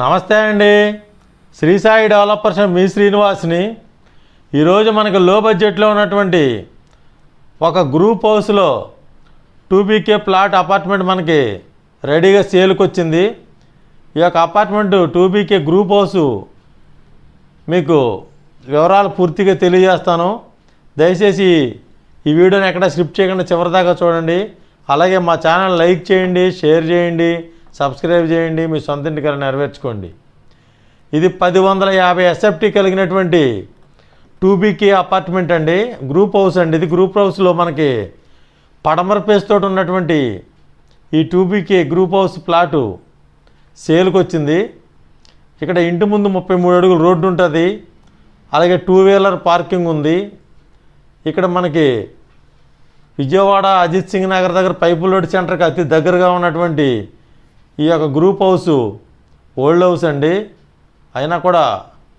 నమస్తే అండి. శ్రీ సాయి డెవలపర్స్ మీ శ్రీనివాస్ని. ఈరోజు మనకు లో బడ్జెట్లో ఉన్నటువంటి ఒక గ్రూప్ హౌస్లో టూ బీకే ప్లాట్ అపార్ట్మెంట్ మనకి రెడీగా సేల్కి వచ్చింది ఈ యొక్క apartment two BK group house మీకు వివరాలు పూర్తిగా తెలియజేస్తాను. దయచేసి ఈ వీడియోని ఎక్కడ స్క్రిప్ట్ చేయకుండా చివరిదాకా చూడండి. అలాగే మా ఛానల్ లైక్ చేయండి షేర్ చేయండి. సబ్స్క్రైబ్ చేయండి మీ సొంత ఇంటికల్లా నెరవేర్చుకోండి. ఇది పది వందల యాభై ఎస్ఎఫ్టీ కలిగినటువంటి టూబీకే అపార్ట్మెంట్ అండి. గ్రూప్ హౌస్ అండి. ఇది గ్రూప్ హౌస్లో మనకి పడమర పేస్ తోటి ఉన్నటువంటి ఈ టూబీకే గ్రూప్ హౌస్ ప్లాటు సేల్కి వచ్చింది ఇక్కడ ఇంటి ముందు ముప్పై మూడు అడుగులు రోడ్డు ఉంటుంది. అలాగే టూ వీలర్ పార్కింగ్ ఉంది. ఇక్కడ మనకి విజయవాడ అజిత్ సింగ్ నగర్ దగ్గర పైపు లోడ్ సెంటర్కి అతి దగ్గరగా ఉన్నటువంటి ఈ యొక్క గ్రూప్ హౌస్ ఓల్డ్ హౌస్ అండి. అయినా కూడా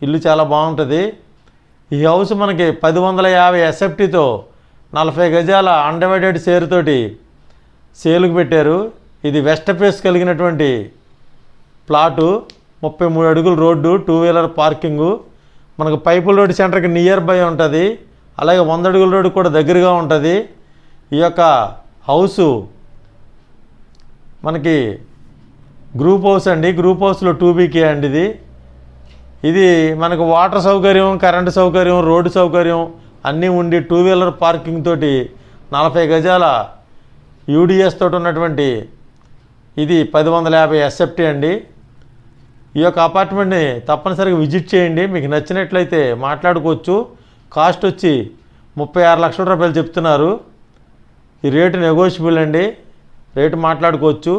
ఇల్లు చాలా బాగుంటుంది. ఈ హౌస్ మనకి పది వందల యాభై ఎస్ఎఫ్టీతో నలభై గజాల అన్డివైడెడ్ షేర్తోటి సేల్కి పెట్టారు. ఇది వెస్ట్ ఫేస్ కలిగినటువంటి ప్లాటు. ముప్పై మూడు అడుగుల రోడ్డు టూ వీలర్ పార్కింగు మనకు పైపుల రోడ్డు సెంటర్కి నియర్ బై ఉంటుంది. అలాగే వంద అడుగుల రోడ్డు కూడా దగ్గరగా ఉంటుంది. ఈ యొక్క హౌసు మనకి గ్రూప్ హౌస్ అండి గ్రూప్ హౌస్లో టూ బీకే అండి ఇది. ఇది మనకు వాటర్ సౌకర్యం కరెంటు సౌకర్యం రోడ్డు సౌకర్యం అన్నీ ఉండి టూ వీలర్ పార్కింగ్ తోటి నలభై గజాల యూడిఎస్ తోటి ఉన్నటువంటి ఇది పది వందల యాభై ఎస్ఎఫ్టీ అండి. ఈ యొక్క అపార్ట్మెంట్ని తప్పనిసరిగా విజిట్ చేయండి మీకు నచ్చినట్లయితే మాట్లాడుకోవచ్చు. కాస్ట్ వచ్చి ముప్పై ఆరు లక్షల రూపాయలు చెప్తున్నారు. ఈ రేటు నెగోషియబుల్ అండి రేటు మాట్లాడుకోవచ్చు.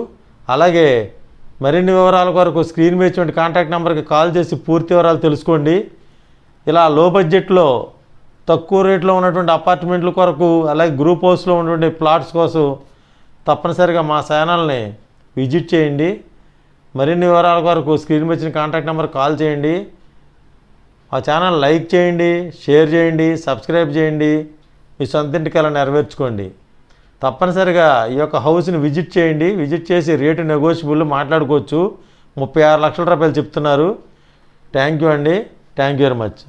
అలాగే మరిన్ని వివరాల కొరకు స్క్రీన్ మీద ఇచ్చినటువంటి కాంటాక్ట్ నెంబర్కి కాల్ చేసి పూర్తి వివరాలు తెలుసుకోండి. ఇలా లో బడ్జెట్లో తక్కువ రేట్లో ఉన్నటువంటి అపార్ట్మెంట్ల కొరకు అలాగే గ్రూప్ హౌస్లో ఉన్నటువంటి ప్లాట్స్ కోసం తప్పనిసరిగా మా ఛానల్ని విజిట్ చేయండి. మరిన్ని వివరాల కొరకు స్క్రీన్ మీద ఇచ్చిన కాంటాక్ట్ నెంబర్ కాల్ చేయండి. మా ఛానల్ లైక్ చేయండి షేర్ చేయండి సబ్స్క్రైబ్ చేయండి. మీ సొంత ఇంటికల్లా నెరవేర్చుకోండి. తప్పనిసరిగా ఈ యొక్క హౌస్ని విజిట్ చేయండి. విజిట్ చేసి రేటు నెగోషియబుల్ మాట్లాడుకోవచ్చు. ముప్పై ఆరు లక్షల రూపాయలు చెప్తున్నారు. థ్యాంక్ యూ అండి. Thank you very much